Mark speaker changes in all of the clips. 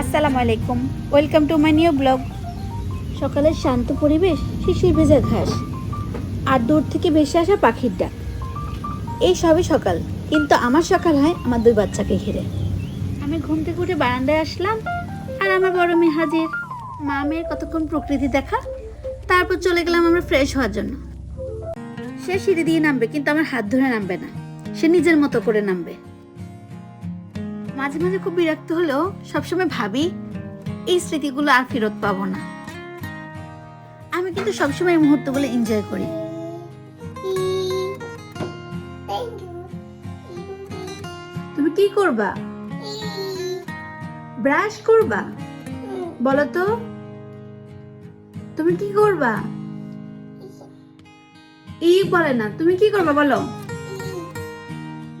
Speaker 1: আসসালামু আলাইকুম। Welcome to my new blog সকালের শান্ত পরিবেশ, শিশির ভেজা ঘাস, আর দূর থেকে ভেসে আসা পাখির ডাক। এই সবে সকাল, কিন্তু আমার সকাল হয় আমার দুই বাচ্চাকে ঘিরে। আমি ঘুম থেকে উঠে বারান্দায় আসলাম আর আমার বড় মেয়ে হাজির। মা মেয়ের কতক্ষণ প্রকৃতি দেখা? তারপর চলে গেলাম আমরা ফ্রেশ হওয়ার জন্য। সে সিঁড়ি দিয়ে নামবে কিন্তু আমার হাত ধরে নামবে না। সে নিজের মতো করে নামবে। মাঝে মাঝে খুব বিরক্ত হলেও সবসময় ভাবি এই স্মৃতিগুলো আর ফেরত পাবো না। আমি কিন্তু সবসময় এই মুহূর্তগুলো এনজয় করি। তুমি কি করবা? ব্রাশ করবা? বলো তো তুমি কি করবা? ই বলে না তুমি কি করবা বলো?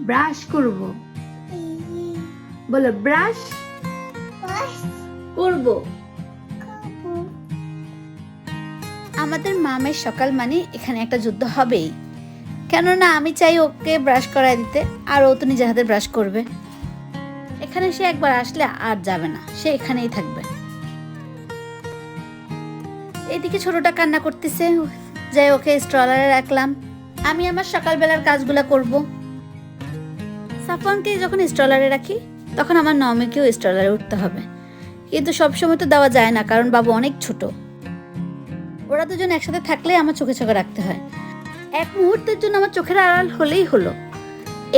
Speaker 1: ব্রাশ করব। বলো ব্রাশ করব। আমাদের মামের সকাল মানে এখানে একটা যুদ্ধ হবেই। কেননা আমি চাই ওকে ব্রাশ করায় দিতে আর ও তো নিজের হাতে ব্রাশ করবে। এখানে সে একবার আসলে আর যাবে না, সে এখানেই থাকবে। এদিকে ছোটটা কান্না করতেছে, যাই ওকে স্ট্রলারে রাখলাম। আমি আমার সকালবেলার কাজগুলো করব। সাফওয়ানকে যখন স্ট্রলারে রাখি, তখন আমার নমিকেও স্ট্রলারে উঠতে হবে। কিন্তু সবসময় তো দেওয়া যায় না, কারণ বাবু অনেক ছোট। ওরা দুজন একসাথে থাকলে আমার চোখে চোখে রাখতে হয়। এক মুহূর্তের জন্য আমার চোখের আড়াল হলেই হলো।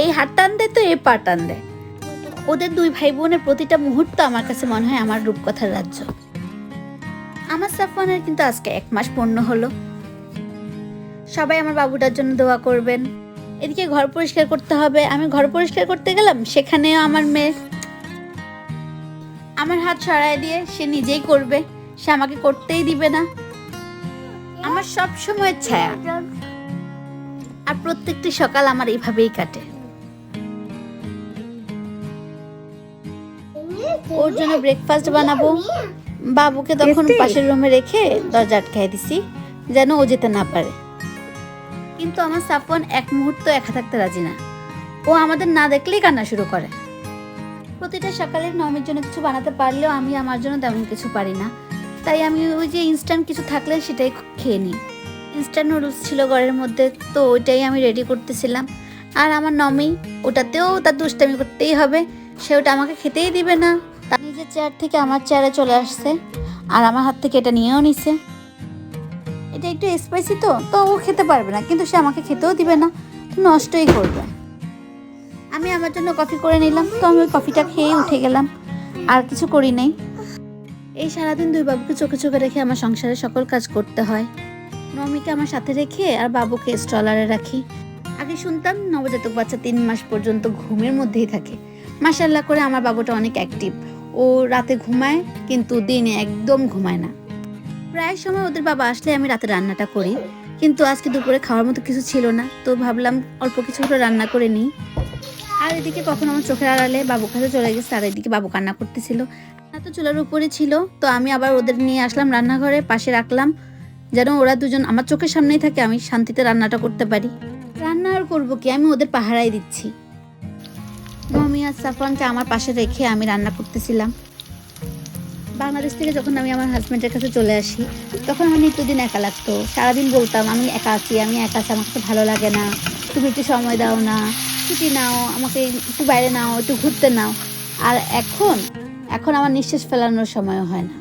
Speaker 1: এই হাত টান দেয় তো এই পা টান দেয়। ওদের দুই ভাই বোনের প্রতিটা মুহূর্ত আমার কাছে মনে হয় আমার রূপকথার রাজ্য। আমার সাফওয়ানের কিন্তু আজকে এক মাস পূর্ণ হলো। সবাই আমার বাবুটার জন্য দোয়া করবেন। এদিকে ঘর পরিষ্কার করতে হবে। আমি ঘর পরিষ্কার করতে গেলাম, সেখানেও আমার মেয়ে আমার হাত সরায় দিয়ে সে নিজেই করবে। সে আমাকে করতেই দিবে না। আমার সব সময় ছায়া। আর প্রত্যেকটি সকাল আমার এইভাবেই কাটে। ওর জন্য ব্রেকফাস্ট বানাবো। বাবুকে তখন পাশের রুমে রেখে দরজা আটকাই দিছি যেন ও যেতে না পারে। কিন্তু আমার সাফওয়ান এক মুহূর্ত একা থাকতে রাজি না। ও আমাদের না দেখলেই কান্না শুরু করে। প্রতিটা সকালে নমের জন্য কিছু বানাতে পারলেও আমি আমার জন্য তেমন কিছু পারি না। তাই আমি ওই যে ইনস্ট্যান্ট কিছু থাকলে সেটাই খেয়ে নিই। ইনস্ট্যান্ট নুডলস ছিল ঘরের মধ্যে তো ওইটাই আমি রেডি করতেছিলাম। আর আমার নমি ওটাতেও তার দুষ্টামি করতেই হবে। সে ওটা আমাকে খেতেই দিবে না। নিজের চেয়ার থেকে আমার চেয়ারে চলে আসছে। আর আমার হাত থেকে এটা নিয়েও নিছে। এটা একটু স্পাইসি তো তো ও খেতে পারবে না, কিন্তু সে আমাকে খেতেও দিবে না। নষ্টই করবে। আমি আমার জন্য কফি করে নিলাম, তো আমি ওই কফিটা খেয়ে উঠে গেলাম। আর কিছু করি নাই। এই সারাদিন দুই বাবুকে চোখে চোখে রেখে আমার সংসারে সকল কাজ করতে হয়। নমিকে আমার সাথে রেখে আর বাবুকে স্ট্রলারে রাখি। আগে শুনতাম নবজাতক বাচ্চা তিন মাস পর্যন্ত ঘুমের মধ্যেই থাকে। মাসাল্লাহ করে আমার বাবুটা অনেক অ্যাক্টিভ ও রাতে ঘুমায়, কিন্তু দিনে একদম ঘুমায় না। প্রায় সময় ওদের বাবা আসলে আমি রাতে রান্নাটা করি, কিন্তু আজকে দুপুরে খাওয়ার মতো কিছু ছিল না, তো ভাবলাম অল্প কিছু করে রান্না করে নিই। আর এদিকে কখন আমার চোখের আড়ালে বাবু কাছে চলে গেছে, আর এদিকে বাবু কান্না করতেছিল। রান্না তো চুলার উপরে ছিল, তো আমি আবার ওদের নিয়ে আসলাম রান্নাঘরে, পাশে রাখলাম, যেন ওরা দুজন আমার চোখের সামনেই থাকে, আমি শান্তিতে রান্নাটা করতে পারি। রান্না আর করব কি? আমি ওদের পাহারাই দিচ্ছি। আর সাফরানকে আমার পাশে রেখে আমি রান্না করতেছিলাম। বাংলাদেশ থেকে যখন আমি আমার হাজব্যান্ডের কাছে চলে আসি, তখন আমার নিত্যদিন একা লাগতো। সারাদিন বলতাম, আমি একা আছি, আমি একা আছি আমাকে তো ভালো লাগে না। তুমি একটু সময় দাও না। ছুটি নাও, আমাকে একটু বাইরে নাও, একটু ঘুরতে নাও। আর এখন এখন আমার নিঃশ্বাস ফেলানোর সময় হয় না।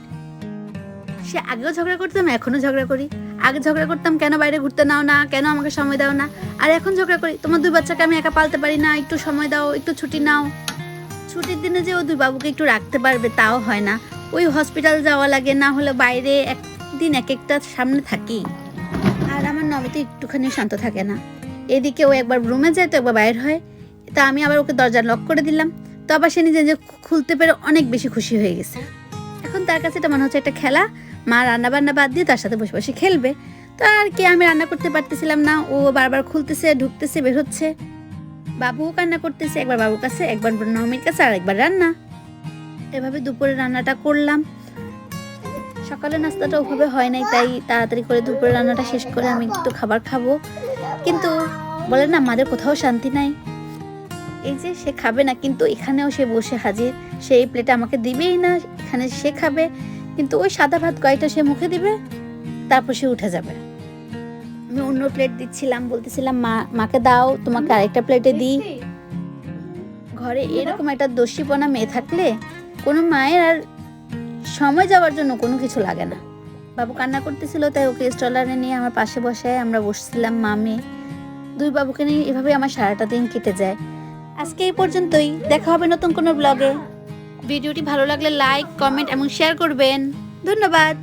Speaker 1: সে আগেও ঝগড়া করতাম এখনও ঝগড়া করি। আগে ঝগড়া করতাম, কেন বাইরে ঘুরতে নাও না, কেন আমাকে সময় দাও না? আর এখন ঝগড়া করি, তোমার দুই বাচ্চাকে আমি একা পালতে পারি না, একটু সময় দাও, একটু ছুটি নাও। ছুটির দিনে যে ও দুই বাবুকে একটু রাখতে পারবে, তাও হয় না। ওই হসপিটাল যাওয়া লাগে, না হলে বাইরে একদিন এক একটা সামনে থাকি। আর আমার নমিতে একটুখানি শান্ত থাকে না। এদিকে ও একবার রুমে যায়, তো একবার বাইর হয়। তা আমি আবার ওকে দরজা লক করে দিলাম। তো আবার সে নিজে খুলতে পেরে অনেক বেশি খুশি হয়ে গেছে। এখন তার কাছে এটা মনে হচ্ছে একটা খেলা। মা রান্না বান্না বাদ দিয়ে তার সাথে বসে বসে খেলবে। তো আর কি, আমি রান্না করতে পারতেছিলাম না, ও বারবার খুলতেছে, ঢুকতেছে, বের হচ্ছে। বাবুও কান্না করতেছে, একবার বাবুর কাছে, একবার নমির কাছে, আর একবার রান্না। এভাবে দুপুরে রান্নাটা করলাম। সকালে নাস্তাটা ওভাবে হয় নাই, তাই তাড়াতাড়ি করে দুপুরে রান্নাটা শেষ করে আমি একটু খাবার খাব। কিন্তু বলে না আমাদের কোথাও শান্তি নাই। এই যে সে খাবে না, কিন্তু এখানেও সে বসে হাজির। সেই প্লেটে আমাকে দিবেই না, এখানে সে খাবে। কিন্তু ওই সাদা ভাত কয়টা সে মুখে দিবে? তারপর সে উঠে যাবে। আমি অন্য প্লেট দিচ্ছিলাম, বলতেছিলাম, মা, মাকে দাও, তোমাকে আরেকটা প্লেটে দিই। ঘরে এরকম একটা দোষীপনা মেয়ে থাকলে কোনো মায়ের আর সময় যাওয়ার জন্য কোনো কিছু লাগে না। বাবু কান্না করতেছিল, তাই ওকে স্টলারে নিয়ে আমার পাশে বসায় আমরা বসছিলাম মামে দুই বাবুকে নিয়ে এভাবে আমার সারাটা দিন কেটে যায়। আজকে এই পর্যন্তই। দেখা হবে নতুন কোনো ব্লগে ভিডিওটি ভালো লাগলে লাইক কমেন্ট এবং শেয়ার করবেন। ধন্যবাদ।